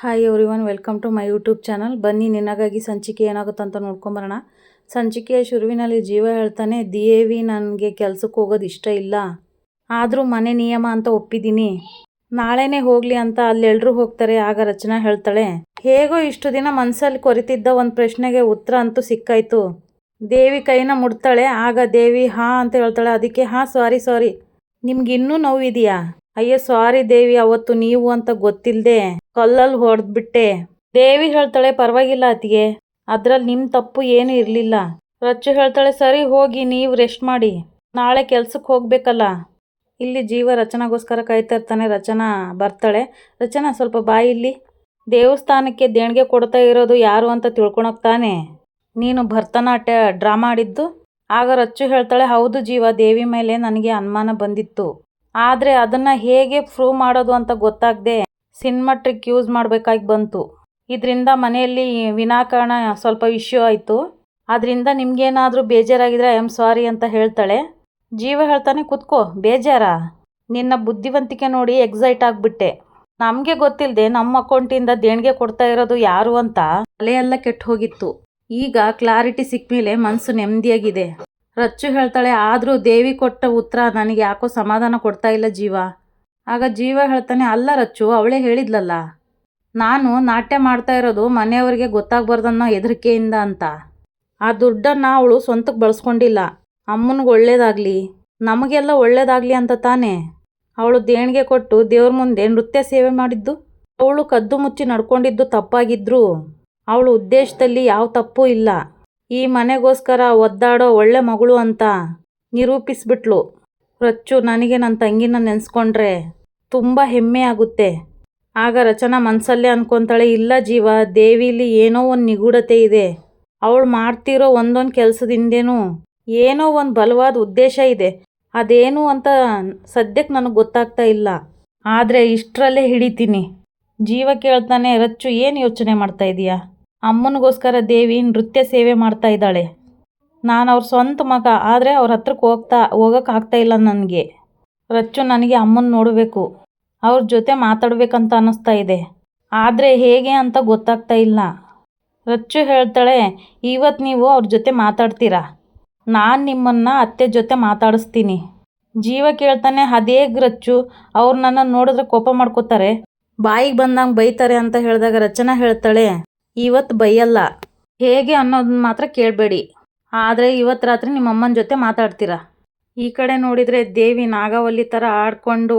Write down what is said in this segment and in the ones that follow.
Hi everyone welcome to my YouTube channel ಬನ್ನಿ, ನಿನಗಾಗಿ ಸಂಚಿಕೆ ಏನಾಗುತ್ತೆ ಅಂತ ನೋಡ್ಕೊಂಬರೋಣ. ಸಂಚಿಕೆಯ ಶುರುವಿನಲ್ಲಿ ಜೀವ ಹೇಳ್ತಾನೆ ದಿಯೇವಿ ನನಗೆ ಕೆಲಸಕ್ಕೆ ಹೋಗೋದು ಇಷ್ಟ ಇಲ್ಲ. ಆದರೂ ಮನೆ ನಿಯಮ ಅಂತ ಒಪ್ಪಿದ್ದೀನಿ. ನಾಳೆನೇ ಹೋಗಲಿ ಅಂತ ಅಲ್ಲೆಲ್ಲರೂ ಹೋಗ್ತಾರೆ, ಆಗ ರಚನಾ ಹೇಳ್ತಾಳೆ. ಹೇಗೋ ಇಷ್ಟು ದಿನ ಮನಸ್ಸಲ್ಲಿ ಕೊರಿತಿದ್ದ ಒಂದು ಪ್ರಶ್ನೆಗೆ ಉತ್ತರ ಅಂತೂ ಸಿಕ್ಕಾಯಿತು. ದೇವಿ ಕೈನ ಮುಡ್ತಾಳೆ ಆಗ ದೇವಿ ಹಾಂ ಅಂತ ಹೇಳ್ತಾಳೆ. ಅದಕ್ಕೆ ಹಾಂ ಸಾರಿ ಸಾರಿ ನಿಮ್ಗೆ ಇನ್ನೂ ನೋವಿದೆಯಾ? ಅಯ್ಯೋ ಸಾರಿ ದೇವಿ, ಅವತ್ತು ನೀವು ಅಂತ ಗೊತ್ತಿಲ್ಲದೆ ಕಲ್ಲಲ್ಲಿ ಹೊಡೆದ್ಬಿಟ್ಟೆ. ದೇವಿ ಹೇಳ್ತಾಳೆ, ಪರವಾಗಿಲ್ಲ ಅತಿಗೆ ಅದ್ರಲ್ಲಿ ನಿಮ್ಮ ತಪ್ಪು ಏನೂ ಇರಲಿಲ್ಲ. ರಚ್ಚು ಹೇಳ್ತಾಳೆ, ಸರಿ ಹೋಗಿ, ನೀವು ರೆಸ್ಟ್ ಮಾಡಿ. ನಾಳೆ ಕೆಲ್ಸಕ್ಕೆ ಹೋಗ್ಬೇಕಲ್ಲ. ಇಲ್ಲಿ ಜೀವ ರಚನಾಗೋಸ್ಕರ ಕಾಯ್ತಾ ಇರ್ತಾನೆ, ರಚನಾ ಬರ್ತಾಳೆ. ರಚನಾ, ಸ್ವಲ್ಪ ಬಾಯಿ ಇಲ್ಲಿ. ದೇವಸ್ಥಾನಕ್ಕೆ ದೇಣಿಗೆ ಕೊಡ್ತಾ ಇರೋದು ಯಾರು ಅಂತ ತಿಳ್ಕೊಳಕ್ ತಾನೆ? ನೀನು ಭರತನಾಟ್ಯ ಡ್ರಾಮಾ ಆಡಿದ್ದು? ಆಗ ರಚ್ಚು ಹೇಳ್ತಾಳೆ, ಹೌದು ಜೀವ, ದೇವಿ ಮೇಲೆ ನನಗೆ ಅನುಮಾನ ಬಂದಿತ್ತು. ಆದರೆ ಅದನ್ನು ಹೇಗೆ ಪ್ರೂವ್ ಮಾಡೋದು ಅಂತ ಗೊತ್ತಾಗದೆ ಸಿನಿಮಾ ಟ್ರಿಕ್ ಯೂಸ್ ಮಾಡಬೇಕಾಗಿ ಬಂತು. ಇದರಿಂದ ಮನೆಯಲ್ಲಿ ವಿನಾಕಾರಣ ಸ್ವಲ್ಪ ಇಶ್ಯೂ ಆಯಿತು. ಅದರಿಂದ ನಿಮಗೇನಾದರೂ ಬೇಜಾರಾಗಿದ್ರೆ ಐ ಆಮ್ ಸಾರಿ ಅಂತ ಹೇಳ್ತಾಳೆ. ಜೀವ ಹೇಳ್ತಾನೆ, ಕುತ್ಕೋ, ಬೇಜಾರಾ? ನಿನ್ನ ಬುದ್ಧಿವಂತಿಕೆ ನೋಡಿ ಎಕ್ಸೈಟ್ ಆಗಿಬಿಟ್ಟೆ. ನಮಗೆ ಗೊತ್ತಿಲ್ಲದೆ ನಮ್ಮ ಅಕೌಂಟಿಂದ ದೇಣಿಗೆ ಕೊಡ್ತಾ ಇರೋದು ಯಾರು ಅಂತ. ತಲೆಯೆಲ್ಲ ಕೆಟ್ಟು ಹೋಗಿತ್ತು. ಈಗ ಕ್ಲಾರಿಟಿ ಸಿಕ್ಮೇಲೆ ಮನಸ್ಸು ನೆಮ್ಮದಿಯಾಗಿದೆ. ರಚ್ಚು ಹೇಳ್ತಾಳೆ, ಆದರೂ ದೇವಿ ಕೊಟ್ಟ ಉತ್ತರ ನನಗೆ ಯಾಕೋ ಸಮಾಧಾನ ಕೊಡ್ತಾ ಇಲ್ಲ ಜೀವ. ಆಗ ಜೀವ ಹೇಳ್ತಾನೆ, ಅಲ್ಲ ರಚ್ಚು, ಅವಳೇ ಹೇಳಿದ್ಲಲ್ಲ. ನಾನು ನಾಟ್ಯ ಮಾಡ್ತಾ ಇರೋದು ಮನೆಯವರಿಗೆ ಗೊತ್ತಾಗಬಾರ್ದನ್ನೋ ಹೆದರಿಕೆಯಿಂದ ಅಂತ. ಆ ದುಡ್ಡನ್ನು ಅವಳು ಸ್ವಂತಕ್ಕೆ ಬಳಸ್ಕೊಂಡಿಲ್ಲ. ಅಮ್ಮನಿಗೆ ಒಳ್ಳೇದಾಗಲಿ, ನಮಗೆಲ್ಲ ಒಳ್ಳೇದಾಗಲಿ ಅಂತ ತಾನೇ. ಅವಳು ದೇಣಿಗೆ ಕೊಟ್ಟು ದೇವ್ರ ಮುಂದೆ ನೃತ್ಯ ಸೇವೆ ಮಾಡಿದ್ದು, ಅವಳು ಕದ್ದು ಮುಚ್ಚಿ ನಡ್ಕೊಂಡಿದ್ದು ತಪ್ಪಾಗಿದ್ರು, ಅವಳು ಉದ್ದೇಶದಲ್ಲಿ ಯಾವ ತಪ್ಪೂ ಇಲ್ಲ. ಈ ಮನೆಗೋಸ್ಕರ ಒದ್ದಾಡೋ ಒಳ್ಳೆ ಮಗಳು ಅಂತ ನಿರೂಪಿಸ್ಬಿಟ್ಲು. ರಚ್ಚು, ನನಗೆ ನನ್ನ ತಂಗಿನ ನೆನೆಸ್ಕೊಂಡ್ರೆ ತುಂಬ ಹೆಮ್ಮೆ ಆಗುತ್ತೆ. ಆಗ ರಚನಾ ಮನಸ್ಸಲ್ಲೇ ಅನ್ಕೊತಾಳೆ, ಇಲ್ಲ ಜೀವ, ದೇವಿಲಿ ಏನೋ ಒಂದು ನಿಗೂಢತೆ ಇದೆ. ಅವಳು ಮಾಡ್ತಿರೋ ಒಂದೊಂದು ಕೆಲಸದಿಂದೇನೂ ಏನೋ ಒಂದು ಬಲವಾದ ಉದ್ದೇಶ ಇದೆ. ಅದೇನು ಅಂತ ಸದ್ಯಕ್ಕೆ ನನಗೆ ಗೊತ್ತಾಗ್ತಾ ಇಲ್ಲ. ಆದರೆ ಇಷ್ಟರಲ್ಲೇ ಹಿಡಿತೀನಿ. ಜೀವ ಕೇಳ್ತಾನೆ, ರಚ್ಚು ಏನು ಯೋಚನೆ ಮಾಡ್ತಾ ಇದೀಯಾ? ಅಮ್ಮನಿಗೋಸ್ಕರ ದೇವಿ ನೃತ್ಯ ಸೇವೆ ಮಾಡ್ತಾ ಇದ್ದಾಳೆ. ನಾನು ಅವ್ರ ಸ್ವಂತ ಮಗ, ಆದರೆ ಅವ್ರ ಹತ್ರಕ್ಕೆ ಹೋಗ್ತಾ, ಹೋಗೋಕೆ ಆಗ್ತಾ ಇಲ್ಲ ನನಗೆ. ರಚ್ಚು ನನಗೆ ಅಮ್ಮನ ನೋಡಬೇಕು. ಅವ್ರ ಜೊತೆ ಮಾತಾಡಬೇಕಂತ ಅನ್ನಿಸ್ತಾ ಇದೆ. ಆದರೆ ಹೇಗೆ ಅಂತ ಗೊತ್ತಾಗ್ತಾ ಇಲ್ಲ. ರಚ್ಚು ಹೇಳ್ತಾಳೆ ಇವತ್ತು ನೀವು ಅವ್ರ ಜೊತೆ ಮಾತಾಡ್ತೀರಾ? ನಾನು ನಿಮ್ಮನ್ನು ಅತ್ತೆ ಜೊತೆ ಮಾತಾಡಿಸ್ತೀನಿ. ಜೀವ ಕೇಳ್ತಾನೆ ಅದೇ ರಚ್ಚು, ಅವ್ರು ನನ್ನನ್ನು ನೋಡಿದ್ರೆ ಕೋಪ ಮಾಡ್ಕೋತಾರೆ? ಬಾಯಿಗೆ ಬಂದಂಗೆ ಬೈತಾರೆ ಅಂತ ಹೇಳಿದಾಗ ರಚನಾ ಹೇಳ್ತಾಳೆ ಇವತ್ತು ಬೈಯಲ್ಲ. ಹೇಗೆ ಅನ್ನೋದನ್ನ ಮಾತ್ರ ಕೇಳಬೇಡಿ. ಆದರೆ ಇವತ್ತು ರಾತ್ರಿ ನಿಮ್ಮ ಅಮ್ಮನ ಜೊತೆ ಮಾತಾಡ್ತೀರಾ. ಈ ಕಡೆ ನೋಡಿದರೆ ದೇವಿ ನಾಗವಲ್ಲಿ ಥರ ಆಡಿಕೊಂಡು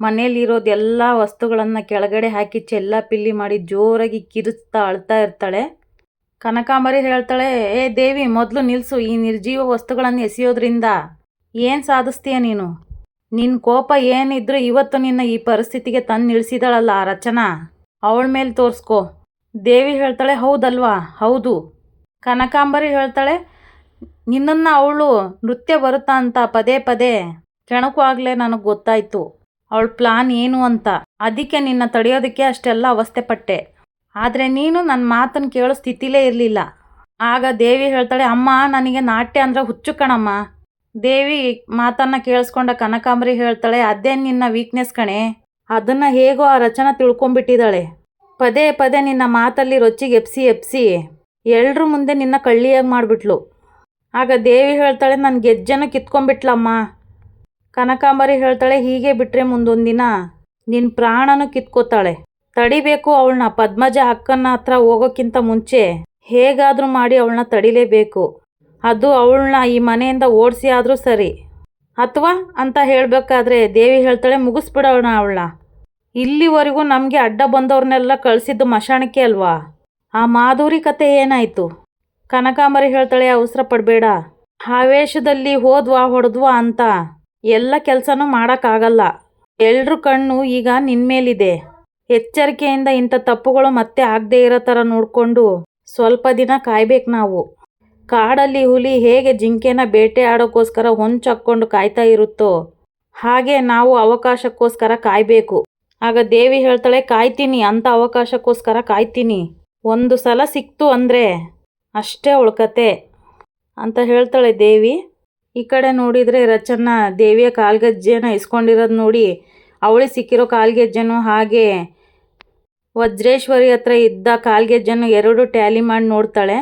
ಮನೇಲಿರೋದು ಎಲ್ಲ ವಸ್ತುಗಳನ್ನು ಕೆಳಗಡೆ ಹಾಕಿ ಚೆಲ್ಲ ಪಿಲ್ಲಿ ಮಾಡಿ ಜೋರಾಗಿ ಕಿರಿಸ್ತಾ ಅಳ್ತಾ ಇರ್ತಾಳೆ. ಕನಕಾಂಬರಿ ಹೇಳ್ತಾಳೆ, ಏ ದೇವಿ, ಮೊದಲು ನಿಲ್ಲಿಸು ಈ ನಿರ್ಜೀವ ವಸ್ತುಗಳನ್ನು ಎಸೆಯೋದ್ರಿಂದ ಏನು ಸಾಧಿಸ್ತೀಯ ನೀನು? ನಿನ್ನ ಕೋಪ ಏನಿದ್ರೂ ಇವತ್ತು ನಿನ್ನ ಈ ಪರಿಸ್ಥಿತಿಗೆ ತಂದು ನಿಲ್ಲಿಸಿದಾಳಲ್ಲ ಆ ರಚನಾ. ಅವಳ ಮೇಲೆ ತೋರಿಸ್ಕೊ. ದೇವಿ ಹೇಳ್ತಾಳೆ, ಹೌದಲ್ವಾ? ಹೌದು. ಕನಕಾಂಬರಿ ಹೇಳ್ತಾಳೆ, ನಿನ್ನನ್ನು ಅವಳು ನೃತ್ಯ ಬರುತ್ತಾ ಅಂತ, ಪದೇ ಪದೇ. ಕೆಣಕು ಆಗಲೇ ನನಗೆ ಗೊತ್ತಾಯಿತು. ಅವಳ ಪ್ಲಾನ್ ಏನು ಅಂತ. ಅದಕ್ಕೆ ನಿನ್ನ ತಡೆಯೋದಕ್ಕೆ ಅಷ್ಟೆಲ್ಲ ಅವಸ್ಥೆ ಪಟ್ಟೆ ಆದರೆ ನೀನು ನನ್ನ ಮಾತನ್ನು ಕೇಳೋ ಸ್ಥಿತಿಲೇ ಇರಲಿಲ್ಲ. ಆಗ ದೇವಿ ಹೇಳ್ತಾಳೆ, ಅಮ್ಮ, ನನಗೆ ನಾಟ್ಯ ಅಂದರೆ ಹುಚ್ಚು ಕಣಮ್ಮ. ದೇವಿ ಮಾತನ್ನು ಕೇಳಿಸ್ಕೊಂಡ ಕನಕಾಂಬರಿ ಹೇಳ್ತಾಳೆ, ಅದೇ ನಿನ್ನ ವೀಕ್ನೆಸ್ ಕಣೆ. ಅದನ್ನು ಹೇಗೋ ಆ ರಚನೆ ತಿಳ್ಕೊಂಬಿಟ್ಟಿದ್ದಾಳೆ ಪದೇ ಪದೇ ನಿನ್ನ ಮಾತಲ್ಲಿ ರೊಚ್ಚಿಗೆ ಎಪ್ಸಿ ಎಪ್ಸಿ. ಎಲ್ರ ಮುಂದೆ ನಿನ್ನ ಕಳ್ಳಿಯಾಗಿ ಮಾಡಿಬಿಟ್ಲು. ಆಗ ದೇವಿ ಹೇಳ್ತಾಳೆ ನನ್ನ ಗೆಜ್ಜನ ಕಿತ್ಕೊಂಡ್ಬಿಟ್ಲಮ್ಮ. ಕನಕಾಂಬರಿ ಹೇಳ್ತಾಳೆ, ಹೀಗೆ ಬಿಟ್ಟರೆ ದಿನ ನಿನ್ನ ಪ್ರಾಣನೂ ಕಿತ್ಕೋತಾಳೆ. ತಡಿಬೇಕು ಅವಳನ್ನ ಪದ್ಮಜ ಅಕ್ಕನ ಹತ್ರ ಹೋಗೋಕ್ಕಿಂತ ಮುಂಚೆ. ಹೇಗಾದರೂ ಮಾಡಿ ಅವಳನ್ನ ತಡಿಲೇಬೇಕು. ಅದು ಅವಳನ್ನ ಈ ಮನೆಯಿಂದ ಓಡಿಸಿ ಆದರೂ ಸರಿ. ಅಥವಾ? ಅಂತ ಹೇಳಬೇಕಾದ್ರೆ ದೇವಿ ಹೇಳ್ತಾಳೆ, ಮುಗಿಸ್ಬಿಡೋಣ ಅವಳನ್ನ ಇಲ್ಲಿವರೆಗೂ ನಮಗೆ ಅಡ್ಡ ಬಂದವ್ರನ್ನೆಲ್ಲ ಕಳಿಸಿದ್ದು ಮಶಾಣಕ್ಕೆ ಅಲ್ವಾ? ಆ ಮಾಧುರಿ ಕತೆ ಏನಾಯಿತು? ಕನಕಾಂಬರಿ ಹೇಳ್ತಾಳೆ, ಅವಸರ ಪಡಬೇಡ. ಆವೇಶದಲ್ಲಿ ಹೋದ್ವಾ, ಹೊಡೆದ್ವಾ ಅಂತ ಎಲ್ಲ ಕೆಲಸನೂ ಮಾಡೋಕ್ಕಾಗಲ್ಲ. ಎಲ್ರ ಕಣ್ಣು ಈಗ ನಿನ್ಮೇಲಿದೆ. ಎಚ್ಚರಿಕೆಯಿಂದ ಇಂಥ ತಪ್ಪುಗಳು ಮತ್ತೆ ಆಗದೇ ಇರೋ ಥರ ನೋಡಿಕೊಂಡು ಸ್ವಲ್ಪ ದಿನ ಕಾಯ್ಬೇಕು ನಾವು. ಕಾಡಲ್ಲಿ ಹುಲಿ ಹೇಗೆ ಜಿಂಕೆನ ಬೇಟೆ ಆಡೋಕ್ಕೋಸ್ಕರ ಹೊಂಚಾಕ್ಕೊಂಡು ಕಾಯ್ತಾ ಇರುತ್ತೋ, ಹಾಗೆ ನಾವು ಅವಕಾಶಕ್ಕೋಸ್ಕರ ಕಾಯಬೇಕು. ಆಗ ದೇವಿ ಹೇಳ್ತಾಳೆ, ಕಾಯ್ತೀನಿ ಅಂಥ ಅವಕಾಶಕ್ಕೋಸ್ಕರ ಕಾಯ್ತೀನಿ. ಒಂದು ಸಲ ಸಿಕ್ತು ಅಂದರೆ ಅಷ್ಟೇ ಉಳ್ಕತೆ ಅಂತ ಹೇಳ್ತಾಳೆ ದೇವಿ. ಈ ಕಡೆ ನೋಡಿದರೆ ರಚನ ದೇವಿಯ ಕಾಲ್ಗೆಜ್ಜೆನ ಇಸ್ಕೊಂಡಿರೋದು ನೋಡಿ ಅವಳಿಗೆ ಸಿಕ್ಕಿರೋ ಕಾಲ್ಗೆಜ್ಜೆನೂ ಹಾಗೆ ವಜ್ರೇಶ್ವರಿ ಹತ್ರ ಇದ್ದ ಕಾಲ್ಗೆಜ್ಜೆನೂ ಎರಡು ಟ್ಯಾಲಿ ಮಾಡಿ ನೋಡ್ತಾಳೆ.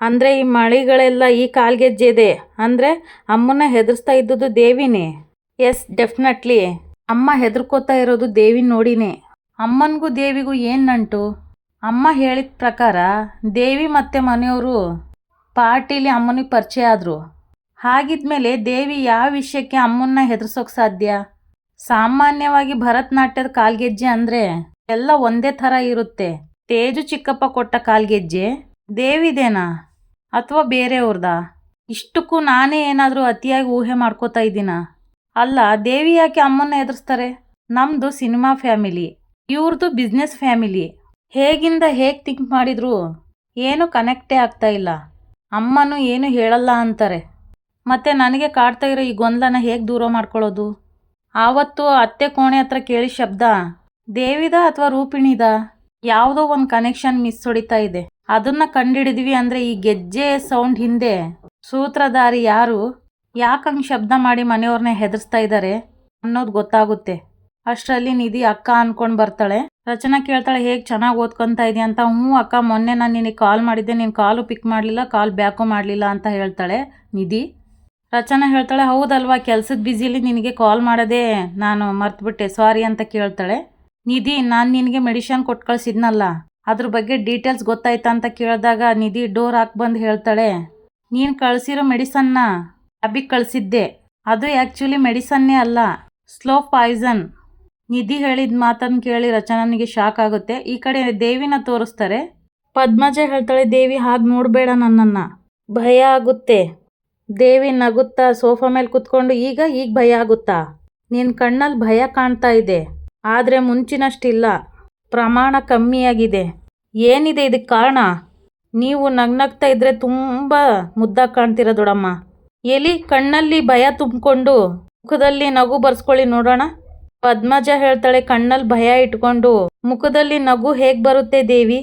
ಅಂದರೆ ಈ ಮಳಿಗಳೆಲ್ಲ ಈ ಕಾಲ್ಗೆಜ್ಜೆ ಇದೆ ಅಂದರೆ ಅಮ್ಮನ ಹೆದರ್ಸ್ತಾ ಇದ್ದದ್ದು ದೇವಿನೇ. ಎಸ್ ಡೆಫಿನೆಟ್ಲಿ ಅಮ್ಮ ಹೆದರ್ಕೋತಾ ಇರೋದು ದೇವಿ ನೋಡಿನೇ. ಅಮ್ಮನಿಗೂ ದೇವಿಗೂ ಏನು ನಂಟು? ಅಮ್ಮ ಹೇಳಿದ ಪ್ರಕಾರ ದೇವಿ ಮತ್ತು ಮನೆಯವರು ಪಾರ್ಟಿಲಿ ಅಮ್ಮನಿಗೆ ಪರಿಚಯ ಆದರು. ಹಾಗಿದ್ಮೇಲೆ ದೇವಿ ಯಾವ ವಿಷಯಕ್ಕೆ ಅಮ್ಮನ್ನ ಹೆದರ್ಸೋಕೆ ಸಾಧ್ಯ? ಸಾಮಾನ್ಯವಾಗಿ ಭರತನಾಟ್ಯದ ಕಾಲ್ಗೆಜ್ಜೆ ಅಂದರೆ ಎಲ್ಲ ಒಂದೇ ಥರ ಇರುತ್ತೆ. ತೇಜು ಚಿಕ್ಕಪ್ಪ ಕೊಟ್ಟ ಕಾಲ್ಗೆಜ್ಜೆ ದೇವಿದೇನಾ ಅಥವಾ ಬೇರೆಯವ್ರದಾ? ಇಷ್ಟಕ್ಕೂ ನಾನೇ ಏನಾದರೂ ಅತಿಯಾಗಿ ಊಹೆ ಮಾಡ್ಕೋತಾ ಇದ್ದೀನ? ಅಲ್ಲ, ದೇವಿ ಯಾಕೆ ಅಮ್ಮನ್ನ ಎದುರಿಸ್ತಾರೆ? ನಮ್ಮದು ಸಿನಿಮಾ ಫ್ಯಾಮಿಲಿ ಇವ್ರದ್ದು ಬಿಸ್ನೆಸ್ ಫ್ಯಾಮಿಲಿ. ಹೇಗಿಂದ ಹೇಗೆ ಥಿಂಕ್ ಮಾಡಿದ್ರು? ಏನು ಕನೆಕ್ಟೇ ಆಗ್ತಾ ಇಲ್ಲ. ಅಮ್ಮನೂ ಏನು ಹೇಳಲ್ಲ ಅಂತಾರೆ. ಮತ್ತೆ ನನಗೆ ಕಾಡ್ತಾ ಇರೋ ಈ ಗೊಂದಲನ ಹೇಗೆ ದೂರ ಮಾಡ್ಕೊಳ್ಳೋದು? ಆವತ್ತು ಅತ್ತೆ ಕೋಣೆ ಹತ್ರ ಕೇಳಿ ಶಬ್ದ, ದೇವಿದ ಅಥವಾ ರೂಪಿಣಿದ? ಯಾವುದೋ ಒಂದು ಕನೆಕ್ಷನ್ ಮಿಸ್ ಹೊಡಿತಾ ಇದೆ. ಅದನ್ನ ಕಂಡಿಡಿದ್ವಿ ಅಂದರೆ ಈ ಗೆಜ್ಜೆ ಸೌಂಡ್ ಹಿಂದೆ. ಸೂತ್ರಧಾರಿ ಯಾರು? ಯಾಕಂಗ್ ಶಬ್ದ ಮಾಡಿ ಮನೆಯವ್ರನ್ನ ಹೆದರ್ಸ್ತಾ ಇದ್ದಾರೆ ಅನ್ನೋದು ಗೊತ್ತಾಗುತ್ತೆ. ಅಷ್ಟರಲ್ಲಿ ನಿಧಿ ಅಕ್ಕ ಅಂದ್ಕೊಂಡು ಬರ್ತಾಳೆ. ರಚನಾ ಕೇಳ್ತಾಳೆ, ಹೇಗೆ ಚೆನ್ನಾಗಿ ಓದ್ಕೊಂತ ಇದೆಯಾ ಅಂತ? ಹ್ಞೂ ಅಕ್ಕ, ಮೊನ್ನೆ ನಾನು ನಿನಗೆ ಕಾಲ್ ಮಾಡಿದ್ದೆ. ನೀನು ಕಾಲು ಪಿಕ್ ಮಾಡಲಿಲ್ಲ, ಕಾಲ್ ಬ್ಯಾಕು ಮಾಡಲಿಲ್ಲ ಅಂತ ಹೇಳ್ತಾಳೆ ನಿಧಿ. ರಚನಾ ಹೇಳ್ತಾಳೆ, ಹೌದಲ್ವಾ, ಕೆಲಸದ ಬ್ಯುಸಿಲಿ ನಿನಗೆ ಕಾಲ್ ಮಾಡೋದೇ ನಾನು ಮರ್ತುಬಿಟ್ಟೆ ಸಾರಿ ಅಂತ ಕೇಳ್ತಾಳೆ. ನಿಧಿ, ನಾನು ನಿನಗೆ ಮೆಡಿಷನ್ ಕೊಟ್ಟು ಕಳಿಸಿದ್ನಲ್ಲ, ಅದ್ರ ಬಗ್ಗೆ ಡೀಟೇಲ್ಸ್ ಗೊತ್ತಾಯ್ತಾ ಅಂತ ಕೇಳಿದಾಗ ನಿಧಿ ಡೋರ್ ಹಾಕಿ ಬಂದು ಹೇಳ್ತಾಳೆ, ನೀನು ಕಳಿಸಿರೋ ಮೆಡಿಸನ್ನ ಲ್ಯಾಬಿಗೆ ಕಳಿಸಿದ್ದೆ ಅದು ಆ್ಯಕ್ಚುಲಿ ಮೆಡಿಸನ್ನೇ ಅಲ್ಲ. ಸ್ಲೋ ಪಾಯ್ಸನ್ ನಿಧಿ ಹೇಳಿದ ಮಾತನ್ನು ಕೇಳಿ ರಚನನಿಗೆ ಶಾಕ್ ಆಗುತ್ತೆ. ಈ ಕಡೆ ದೇವಿನ ತೋರಿಸ್ತಾರೆ. ಪದ್ಮಜ ಹೇಳ್ತಾಳೆ, ದೇವಿ ಹಾಗೆ ನೋಡಬೇಡ ನನ್ನನ್ನು. ಭಯ ಆಗುತ್ತೆ. ದೇವಿ ನಗುತ್ತಾ, ಸೋಫಾ ಮೇಲೆ ಕುತ್ಕೊಂಡು, ಈಗ ಈಗ ಭಯ ಆಗುತ್ತಾ? ನಿನ್ನ ಕಣ್ಣಲ್ಲಿ ಭಯ ಕಾಣ್ತಾ ಇದೆ. ಆದರೆ ಮುಂಚಿನಷ್ಟಿಲ್ಲ. ಪ್ರಮಾಣ ಕಮ್ಮಿಯಾಗಿದೆ. ಏನಿದೆ ಇದಕ್ಕೆ ಕಾರಣ? ನೀವು ನಗ್ನಗ್ತಾ ಇದ್ದರೆ ತುಂಬ ಮುದ್ದಾಗಿ ಕಾಣ್ತೀರ ದೊಡಮ್ಮ. ಎಲಿ ಕಣ್ಣಲ್ಲಿ ಭಯ ತುಂಬಿಕೊಂಡು ಮುಖದಲ್ಲಿ ನಗು ಬರ್ಸ್ಕೊಳ್ಳಿ ನೋಡೋಣ. ಪದ್ಮಜ ಹೇಳ್ತಾಳೆ ಕಣ್ಣಲ್ಲಿ ಭಯ ಇಟ್ಕೊಂಡು. ಮುಖದಲ್ಲಿ ನಗು ಹೇಗೆ ಬರುತ್ತೆ ದೇವಿ?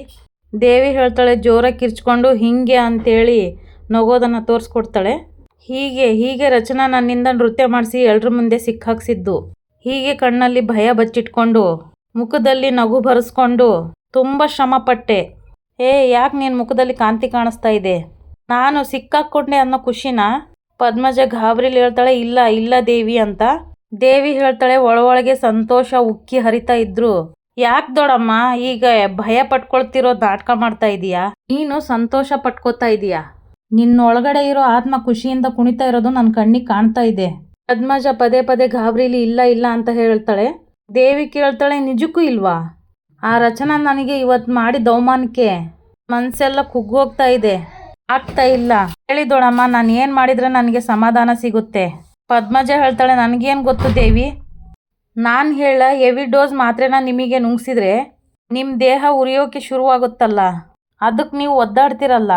ದೇವಿ ಹೇಳ್ತಾಳೆ ಜೋರಾಗಿ ಕಿರ್ಚ್ಕೊಂಡು ಹಿಂಗೆ ಅಂತೇಳಿ ನಗೋದನ್ನು ತೋರಿಸ್ಕೊಡ್ತಾಳೆ. ಹೀಗೆ ಹೀಗೆ ರಚನಾ ನನ್ನಿಂದ ನೃತ್ಯ ಮಾಡಿಸಿ ಎಲ್ರ ಮುಂದೆ ಸಿಕ್ಕಾಕ್ಸಿದ್ದು. ಹೀಗೆ ಕಣ್ಣಲ್ಲಿ ಭಯ ಬಚ್ಚಿಟ್ಕೊಂಡು ಮುಖದಲ್ಲಿ ನಗು ಬರೆಸ್ಕೊಂಡು ತುಂಬ ಶ್ರಮಪಟ್ಟೆ. ಏ, ಯಾಕೆ ನಿನ್ನ ಮುಖದಲ್ಲಿ ಕಾಂತಿ ಕಾಣಿಸ್ತಾ ಇದೆ? ನಾನು ಸಿಕ್ಕಾಕ್ಕೊಂಡೆ ಅನ್ನೋ ಖುಷಿನ? ಪದ್ಮಜ ಗಾಬರಿಲಿ ಹೇಳ್ತಾಳೆ, ಇಲ್ಲ ಇಲ್ಲ ದೇವಿ ಅಂತ. ದೇವಿ ಹೇಳ್ತಾಳೆ, ಒಳೊಳಗೆ ಸಂತೋಷ ಉಕ್ಕಿ ಹರಿತಾ ಇದ್ರು. ಯಾಕೆ ದೊಡಮ್ಮ ಈಗ ಭಯ ಪಟ್ಕೊಳ್ತಿರೋ ನಾಟಕ ಮಾಡ್ತಾ ಇದೀಯಾ? ನೀನು ಸಂತೋಷ ಪಟ್ಕೋತಾ ಇದೀಯಾ? ನಿನ್ನೊಳಗಡೆ ಇರೋ ಆತ್ಮ ಖುಷಿಯಿಂದ ಕುಣಿತಾ ಇರೋದು ನನ್ನ ಕಣ್ಣಿಗೆ ಕಾಣ್ತಾ ಇದೆ. ಪದ್ಮಜ ಪದೇ ಪದೇ ಗಾಬರಿಲಿ ಇಲ್ಲ ಇಲ್ಲ ಅಂತ ಹೇಳ್ತಾಳೆ. ದೇವಿ ಕೇಳ್ತಾಳೆ, ನಿಜಕ್ಕೂ ಇಲ್ವಾ? ಆ ರಚನಾ ನನಗೆ ಇವತ್ತು ಮಾಡಿದ ಅವಮಾನಕ್ಕೆ ಮನಸ್ಸೆಲ್ಲ ಕುಗ್ಗೋಗ್ತಾ ಇದೆ. ಆಗ್ತಾ ಇಲ್ಲ. ಹೇಳಿ ದೊಡಮ್ಮ ನಾನು ಏನು ಮಾಡಿದ್ರೆ ನನಗೆ ಸಮಾಧಾನ ಸಿಗುತ್ತೆ? ಪದ್ಮಜ ಹೇಳ್ತಾಳೆ, ನನಗೇನು ಗೊತ್ತು ದೇವಿ? ನಾನು ಹೇಳ ಹೆವಿ ಡೋಸ್ ಮಾತ್ರೆನ ನಿಮಗೆ ನುಂಗ್ಸಿದ್ರೆ ನಿಮ್ಮ ದೇಹ ಉರಿಯೋಕೆ ಶುರುವಾಗುತ್ತಲ್ಲ. ಅದಕ್ಕೆ ನೀವು ಒದ್ದಾಡ್ತಿರಲ್ಲ.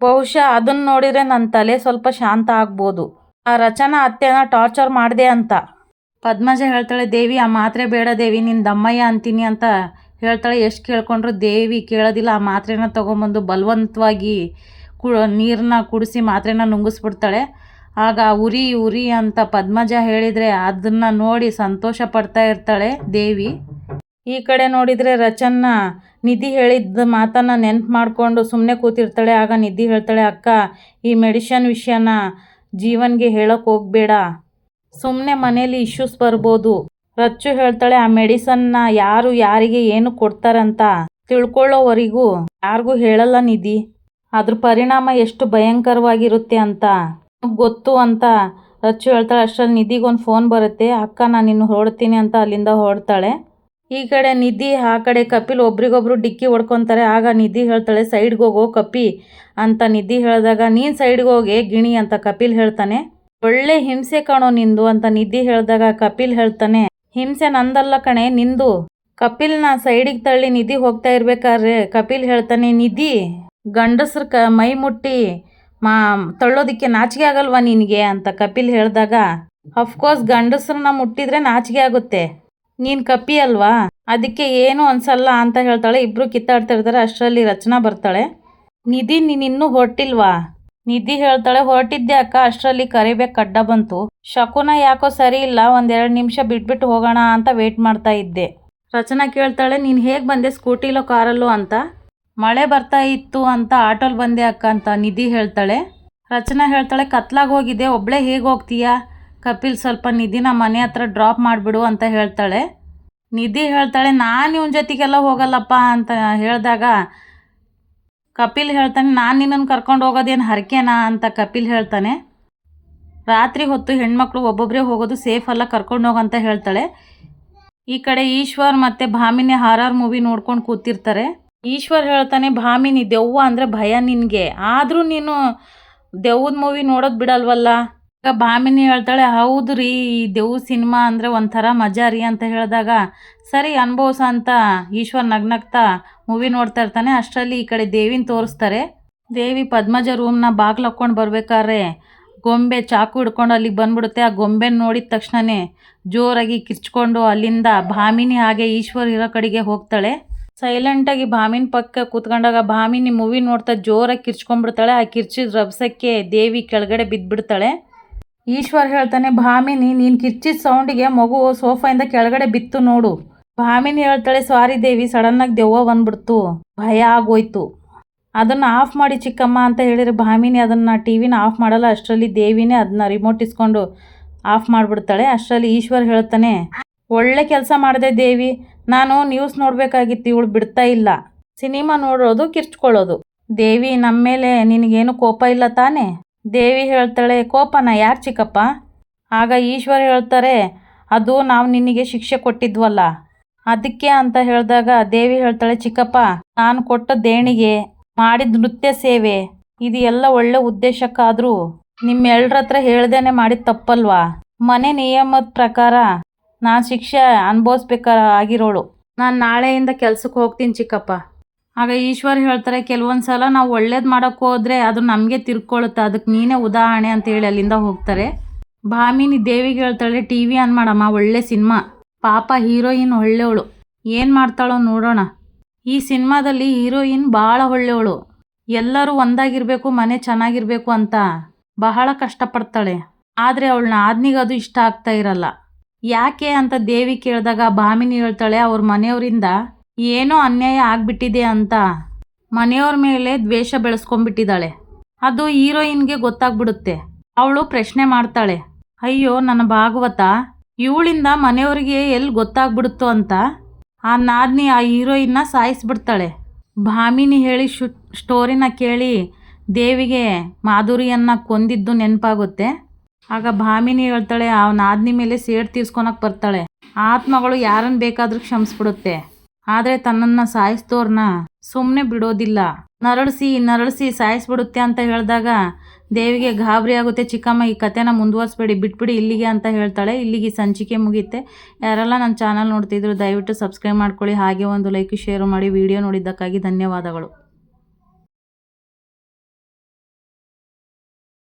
ಬಹುಶಃ ಅದನ್ನ ನೋಡಿದ್ರೆ ನನ್ನ ತಲೆ ಸ್ವಲ್ಪ ಶಾಂತ ಆಗ್ಬೋದು. ಆ ರಚನಾ ಅತ್ತೆನ ಟಾರ್ಚರ್ ಮಾಡಿದೆ ಅಂತ. ಪದ್ಮಜ ಹೇಳ್ತಾಳೆ, ದೇವಿ, ಆ ಮಾತ್ರೆ ಬೇಡ ದೇವಿ ನಿನ್ನ ದಮ್ಮಯ್ಯ ಅಂತೀನಿ ಅಂತ ಹೇಳ್ತಾಳೆ. ಎಷ್ಟು ಕೇಳ್ಕೊಂಡ್ರು ದೇವಿ ಕೇಳೋದಿಲ್ಲ. ಆ ಮಾತ್ರೆನ ತೊಗೊಂಬಂದು ಬಲವಂತವಾಗಿ ಕು ನೀರನ್ನ ಕುಡಿಸಿ ಮಾತ್ರೆನ ನುಂಗಿಸ್ಬಿಡ್ತಾಳೆ. ಆಗ ಉರಿ ಉರಿ ಅಂತ ಪದ್ಮಜ ಹೇಳಿದರೆ ಅದನ್ನು ನೋಡಿ ಸಂತೋಷ ಪಡ್ತಾ ಇರ್ತಾಳೆ ದೇವಿ. ಈ ಕಡೆ ನೋಡಿದರೆ ರಚನ್ನ ನಿಧಿ ಹೇಳಿದ್ದ ಮಾತನ್ನು ನೆನ್ಪು ಮಾಡಿಕೊಂಡು ಸುಮ್ಮನೆ ಕೂತಿರ್ತಾಳೆ. ಆಗ ನಿಧಿ ಹೇಳ್ತಾಳೆ, ಅಕ್ಕ, ಈ ಮೆಡಿಷನ್ ವಿಷಯನ ಜೀವನ್ಗೆ ಹೇಳೋಕೆ ಹೋಗಬೇಡ. ಸುಮ್ಮನೆ ಮನೇಲಿ ಇಶ್ಯೂಸ್ ಬರ್ಬೋದು. ರಚ್ಚು ಹೇಳ್ತಾಳೆ, ಆ ಮೆಡಿಸನ್ನ ಯಾರು ಯಾರಿಗೆ ಏನು ಕೊಡ್ತಾರಂತ ತಿಳ್ಕೊಳ್ಳೋವರೆಗೂ ಯಾರಿಗೂ ಹೇಳಲ್ಲ ನಿಧಿ. ಅದ್ರ ಪರಿಣಾಮ ಎಷ್ಟು ಭಯಂಕರವಾಗಿರುತ್ತೆ ಅಂತ ಗೊತ್ತು ಅಂತ ಅಚ್ಚು ಹೇಳ್ತಾಳೆ, ಅಷ್ಟರಲ್ಲಿ ನಿಧಿಗೊಂದು ಫೋನ್ ಬರುತ್ತೆ, ಅಕ್ಕ, ನಾನು ಇನ್ನು ಹೊರಡ್ತೀನಿ ಅಂತ ಅಲ್ಲಿಂದ ಹೊರಡ್ತಾಳೆ. ಈ ಕಡೆ ನಿಧಿ, ಆ ಕಡೆ ಕಪಿಲ್ ಒಬ್ರಿಗೊಬ್ರು ಡಿಕ್ಕಿ ಹೊಡ್ಕೊತಾರೆ. ಆಗ ನಿಧಿ ಹೇಳ್ತಾಳೆ, ಸೈಡ್ಗೆ ಹೋಗೋ ಕಪಿ ಅಂತ ನಿಧಿ ಹೇಳಿದಾಗ, ನೀನು ಸೈಡ್ಗೆ ಹೋಗಿ ಗಿಣಿ ಅಂತ ಕಪಿಲ್ ಹೇಳ್ತಾನೆ. ಒಳ್ಳೆ ಹಿಂಸೆ ಕಾಣೋ ನಿಂದು ಅಂತ ನಿಧಿ ಹೇಳಿದಾಗ ಕಪಿಲ್ ಹೇಳ್ತಾನೆ, ಹಿಂಸೆ ನಂದಲ್ಲ ಕಣೆ, ನಿಂದು. ಕಪಿಲ್ನ ಸೈಡಿಗೆ ತಳ್ಳಿ ನಿಧಿ ಹೋಗ್ತಾ ಇರ್ಬೇಕಾದ್ರೆ ಕಪಿಲ್ ಹೇಳ್ತಾನೆ, ನಿಧಿ ಗಂಡಸ್ರ ಕ ಮೈ ಮುಟ್ಟಿ, ಮಾ, ತಳ್ಳೋದಕ್ಕೆ ನಾಚಿಕೆ ಆಗಲ್ವಾ ನಿನಗೆ? ಅಂತ ಕಪಿಲ್ ಹೇಳಿದಾಗ ಅಫ್ಕೋರ್ಸ್ ಗಂಡಸ್ರನ್ನ ಮುಟ್ಟಿದ್ರೆ ನಾಚಿಕೆ ಆಗುತ್ತೆ. ನೀನು ಕಪಿ ಅಲ್ವಾ? ಅದಕ್ಕೆ ಏನು ಅನ್ಸಲ್ಲ? ಅಂತ ಹೇಳ್ತಾಳೆ. ಇಬ್ಬರು ಕಿತ್ತಾಡ್ತಾ ಇರ್ತಾರೆ. ಅಷ್ಟರಲ್ಲಿ ರಚನಾ ಬರ್ತಾಳೆ. ನಿಧಿ ನೀನಿನ್ನೂ ಹೊರಟಿಲ್ವಾ? ನಿಧಿ ಹೇಳ್ತಾಳೆ. ಹೊರಟಿದ್ದೆ ಅಕ್ಕ. ಅಷ್ಟರಲ್ಲಿ ಕರಿಬೇಕು ಕಡ್ಡ ಬಂತು. ಶಕುನ ಯಾಕೋ ಸರಿ ಇಲ್ಲ. ಒಂದೆರಡು ನಿಮಿಷ ಬಿಟ್ಬಿಟ್ಟು ಹೋಗೋಣ ಅಂತ ವೇಟ್ ಮಾಡ್ತಾ ಇದ್ದೆ. ರಚನಾ ಕೇಳ್ತಾಳೆ. ನೀನು ಹೇಗೆ ಬಂದೆ ಸ್ಕೂಟಿಲೋ ಕಾರಲ್ಲೋ? ಅಂತ. ಮಳೆ ಬರ್ತಾ ಇತ್ತು ಅಂತ ಆಟೋಲ್ ಬಂದೆ ಅಕ್ಕ ಅಂತ ನಿಧಿ ಹೇಳ್ತಾಳೆ. ರಚನಾ ಹೇಳ್ತಾಳೆ, ಕತ್ಲಾಗ ಹೋಗಿದೆ, ಒಬ್ಳೆ ಹೇಗೆ ಹೋಗ್ತೀಯಾ? ಕಪಿಲ್ ಸ್ವಲ್ಪ ನಿಧಿನ ಮನೆ ಹತ್ರ ಡ್ರಾಪ್ ಮಾಡಿಬಿಡು ಅಂತ ಹೇಳ್ತಾಳೆ. ನಿಧಿ ಹೇಳ್ತಾಳೆ, ನಾನು ಇವನ ಜೊತೆಗೆಲ್ಲ ಹೋಗಲ್ಲಪ್ಪ ಅಂತ ಹೇಳಿದಾಗ ಕಪಿಲ್ ಹೇಳ್ತಾನೆ, ನಾನು ನಿನ್ನನ್ನು ಕರ್ಕೊಂಡು ಹೋಗೋದೇನು ಹರಕೆನಾ? ಅಂತ ಕಪಿಲ್ ಹೇಳ್ತಾನೆ. ರಾತ್ರಿ ಹೊತ್ತು ಹೆಣ್ಮಕ್ಳು ಒಬ್ಬೊಬ್ಬರೇ ಹೋಗೋದು ಸೇಫ್ ಅಲ್ಲ, ಕರ್ಕೊಂಡು ಹೋಗಂತ ಹೇಳ್ತಾಳೆ. ಈ ಕಡೆ ಈಶ್ವರ್ ಮತ್ತು ಭಾಮಿನಿ ಹಾರರ್ ಮೂವಿ ನೋಡ್ಕೊಂಡು ಕೂತಿರ್ತಾರೆ. ಈಶ್ವರ್ ಹೇಳ್ತಾನೆ ಭಾಮಿನಿ ದೆವ್ವ ಅಂದರೆ ಭಯ ನಿನಗೆ. ಆದರೂ ನೀನು ದೆವ್ವದ ಮೂವಿ ನೋಡೋದು ಬಿಡಲ್ವಲ್ಲ? ಈಗ ಭಾಮಿನಿ ಹೇಳ್ತಾಳೆ, ಹೌದು ರೀ, ಈ ದೆವ್ವ ಸಿನಿಮಾ ಅಂದರೆ ಒಂಥರ ಮಜಾ ರೀ, ಅಂತ ಹೇಳಿದಾಗ, ಸರಿ, ಅನುಭವಿಸ ಅಂತ ಈಶ್ವರ್ ನಗ್ನಗ್ತಾ ಮೂವಿ ನೋಡ್ತಾ ಇರ್ತಾನೆ. ಅಷ್ಟರಲ್ಲಿ ಈ ಕಡೆ ದೇವಿನ ತೋರಿಸ್ತಾರೆ. ದೇವಿ ಪದ್ಮಜ ರೂಮ್ನ ಬಾಗ್ಲು ಹಾಕ್ಕೊಂಡು ಬರ್ಬೇಕಾದ್ರೆ ಗೊಂಬೆ ಚಾಕು ಹಿಡ್ಕೊಂಡು ಅಲ್ಲಿಗೆ ಬಂದ್ಬಿಡುತ್ತೆ. ಆ ಗೊಂಬೆ ನೋಡಿದ ತಕ್ಷಣವೇ ಜೋರಾಗಿ ಕಿರ್ಚ್ಕೊಂಡು ಅಲ್ಲಿಂದ ಭಾಮಿನಿ ಹಾಗೆ ಈಶ್ವರ್ ಇರೋ ಕಡೆಗೆ ಹೋಗ್ತಾಳೆ. ಸೈಲೆಂಟಾಗಿ ಭಾಮಿನ ಪಕ್ಕ ಕೂತ್ಕೊಂಡಾಗ ಭಾಮಿನಿ ಮೂವಿ ನೋಡ್ತಾ ಜೋರಾಗಿ ಕಿರ್ಚ್ಕೊಂಡ್ಬಿಡ್ತಾಳೆ. ಆ ಕಿರ್ಚಿದ ರಭಸಕ್ಕೆ ದೇವಿ ಕೆಳಗಡೆ ಬಿದ್ದುಬಿಡ್ತಾಳೆ ಈಶ್ವರ್ ಹೇಳ್ತಾನೆ ಭಾಮಿನಿ ನೀನು ಕಿರ್ಚಿದ ಸೌಂಡಿಗೆ ಮಗು ಸೋಫಾಯಿಂದ ಕೆಳಗಡೆ ಬಿತ್ತು ನೋಡು. ಭಾಮಿನಿ ಹೇಳ್ತಾಳೆ, ಸಾರಿ ದೇವಿ ಸಡನ್ನಾಗಿ ದೆವ್ವ ಬಂದ್ಬಿಡ್ತು. ಭಯ ಆಗೋಯ್ತು. ಅದನ್ನು ಆಫ್ ಮಾಡಿ ಚಿಕ್ಕಮ್ಮ ಅಂತ ಹೇಳಿದ್ರೆ ಭಾಮಿನಿ ಅದನ್ನು ಟಿ ವಿನ ಆಫ್ ಮಾಡಲ್ಲ. ಅಷ್ಟರಲ್ಲಿ ದೇವಿನೇ ಅದನ್ನ ರಿಮೋಟ್ ಇಸ್ಕೊಂಡು ಆಫ್ ಮಾಡಿಬಿಡ್ತಾಳೆ. ಅಷ್ಟರಲ್ಲಿ ಈಶ್ವರ್ ಹೇಳ್ತಾನೆ ಒಳ್ಳೆ ಕೆಲಸ ಮಾಡಿದೆ ದೇವಿ. ನಾನು ನ್ಯೂಸ್ ನೋಡಬೇಕಾಗಿತ್ತು, ಇವಳು ಬಿಡ್ತಾ ಇಲ್ಲ. ಸಿನಿಮಾ ನೋಡೋದು ಕಿರ್ಚ್ಕೊಳ್ಳೋದು. ದೇವಿ ನಮ್ಮ ಮೇಲೆ ನಿನಗೇನು ಕೋಪ ಇಲ್ಲ ತಾನೇ? ದೇವಿ ಹೇಳ್ತಾಳೆ, ಕೋಪನ ಯಾರು ಚಿಕ್ಕಪ್ಪ? ಆಗ ಈಶ್ವರ್ ಹೇಳ್ತಾರೆ, ಅದು ನಾವು ನಿನಗೆ ಶಿಕ್ಷೆ ಕೊಟ್ಟಿದ್ವಲ್ಲ. ಅದಕ್ಕೆ ಅಂತ ಹೇಳಿದಾಗ ದೇವಿ ಹೇಳ್ತಾಳೆ, ಚಿಕ್ಕಪ್ಪ, ನಾನು ಕೊಟ್ಟ ದೇಣಿಗೆ, ಮಾಡಿದ ನೃತ್ಯ ಸೇವೆ, ಇದು ಎಲ್ಲ ಒಳ್ಳೆ ಉದ್ದೇಶಕ್ಕಾದರೂ ನಿಮ್ಮೆಲ್ಲರ ಹತ್ರ ಹೇಳ್ದೇನೆ ಮಾಡಿದ ತಪ್ಪಲ್ವಾ? ಮನೆ ನಿಯಮದ ಪ್ರಕಾರ ನಾನು ಶಿಕ್ಷೆ ಅನುಭವಿಸ್ಬೇಕಾರ ಆಗಿರೋಳು ನಾನು ನಾಳೆಯಿಂದ ಕೆಲ್ಸಕ್ಕೆ ಹೋಗ್ತೀನಿ ಚಿಕ್ಕಪ್ಪ. ಆಗ ಈಶ್ವರ್ ಹೇಳ್ತಾರೆ, ಕೆಲವೊಂದು ಸಲ ನಾವು ಒಳ್ಳೇದು ಮಾಡೋಕ್ಕೆ ಹೋದರೆ ಅದು ನಮಗೆ ತಿರ್ಕೊಳ್ಳುತ್ತೆ ಅದಕ್ಕೆ ನೀನೇ ಉದಾಹರಣೆ ಅಂತ ಹೇಳಿ ಅಲ್ಲಿಂದ ಹೋಗ್ತಾರೆ. ಭಾಮಿನಿ ದೇವಿಗೆ ಹೇಳ್ತಾಳೆ ಟಿ ವಿ ಆನ್ ಮಾಡಮ್ಮ, ಒಳ್ಳೆ ಸಿನಿಮಾ. ಪಾಪ ಹೀರೋಯಿನ್ ಒಳ್ಳೆಯವಳು ಏನು ಮಾಡ್ತಾಳೋ ನೋಡೋಣ. ಈ ಸಿನಿಮಾದಲ್ಲಿ ಹೀರೋಯಿನ್ ಭಾಳ ಒಳ್ಳೆಯವಳು ಎಲ್ಲರೂ ಒಂದಾಗಿರಬೇಕು, ಮನೆ ಚೆನ್ನಾಗಿರಬೇಕು ಅಂತ. ಬಹಳ ಕಷ್ಟಪಡ್ತಾಳೆ. ಆದರೆ ಅವಳನ್ನ ಆದ್ನಿಗೆ ಅದು ಇಷ್ಟ ಆಗ್ತಾ ಇರಲ್ಲ. ಯಾಕೆ ಅಂತ ದೇವಿ ಕೇಳಿದಾಗ ಭಾಮಿನಿ ಹೇಳ್ತಾಳೆ, ಅವ್ರ ಮನೆಯವರಿಂದ ಏನೋ ಅನ್ಯಾಯ ಆಗ್ಬಿಟ್ಟಿದೆ ಅಂತ. ಮನೆಯವ್ರ ಮೇಲೆ ದ್ವೇಷ ಬೆಳೆಸ್ಕೊಂಡ್ಬಿಟ್ಟಿದ್ದಾಳೆ. ಅದು ಹೀರೋಯಿನ್ಗೆ ಗೊತ್ತಾಗ್ಬಿಡುತ್ತೆ. ಅವಳು ಪ್ರಶ್ನೆ ಮಾಡ್ತಾಳೆ, ಅಯ್ಯೋ, ನನ್ನ ಭಾಗವತ, ಇವಳಿಂದ ಮನೆಯವ್ರಿಗೆ ಎಲ್ಲಿ ಗೊತ್ತಾಗ್ಬಿಡುತ್ತೋ ಅಂತ? ಆ ನಾದ್ನಿ ಆ ಹೀರೋಯಿನ್ನ ಸಾಯಿಸ್ಬಿಡ್ತಾಳೆ. ಭಾಮಿನಿ ಹೇಳಿ ಶು, ಸ್ಟೋರಿನ ಕೇಳಿ ದೇವಿಗೆ ಮಾಧುರಿಯನ್ನು ಕೊಂದಿದ್ದು ನೆನಪಾಗುತ್ತೆ. ಆಗ ಭಾಮಿನಿ ಹೇಳ್ತಾಳೆ ಆ ನಾದ್ನಿ ಮೇಲೆ ಸೇಡ್ ತೀರ್ಸ್ಕೊಳಕ್ ಬರ್ತಾಳೆ. ಆತ್ಮಗಳು ಯಾರನ್ನ ಬೇಕಾದ್ರೂ ಕ್ಷಮಿಸ್ಬಿಡುತ್ತೆ. ಆದರೆ ತನ್ನನ್ನು ಸಾಯಿಸ್ತೋರ್ನ ಸುಮ್ಮನೆ ಬಿಡೋದಿಲ್ಲ. ನರಳಿಸಿ ನರಳಿಸಿ ಸಾಯಿಸ್ಬಿಡುತ್ತೆ ಅಂತ ಹೇಳಿದಾಗ ದೇವಿಗೆ ಗಾಬರಿ ಆಗುತ್ತೆ, ಚಿಕ್ಕಮ್ಮ ಈ ಕಥೆನ ಮುಂದುವರಿಸ್ಬೇಡಿ, ಬಿಟ್ಬಿಡಿ, ಇಲ್ಲಿಗೆ ಅಂತ ಹೇಳ್ತಾಳೆ. ಇಲ್ಲಿಗೆ ಸಂಚಿಕೆ ಮುಗಿಯುತ್ತೆ. ಯಾರೆಲ್ಲ ನನ್ನ ಚಾನಲ್ ನೋಡ್ತಿದ್ರು ದಯವಿಟ್ಟು ಸಬ್ಸ್ಕ್ರೈಬ್ ಮಾಡ್ಕೊಳ್ಳಿ. ಹಾಗೆ ಒಂದು ಲೈಕ್, ಶೇರ್ ಮಾಡಿ. ವಿಡಿಯೋ ನೋಡಿದ್ದಕ್ಕಾಗಿ ಧನ್ಯವಾದಗಳು.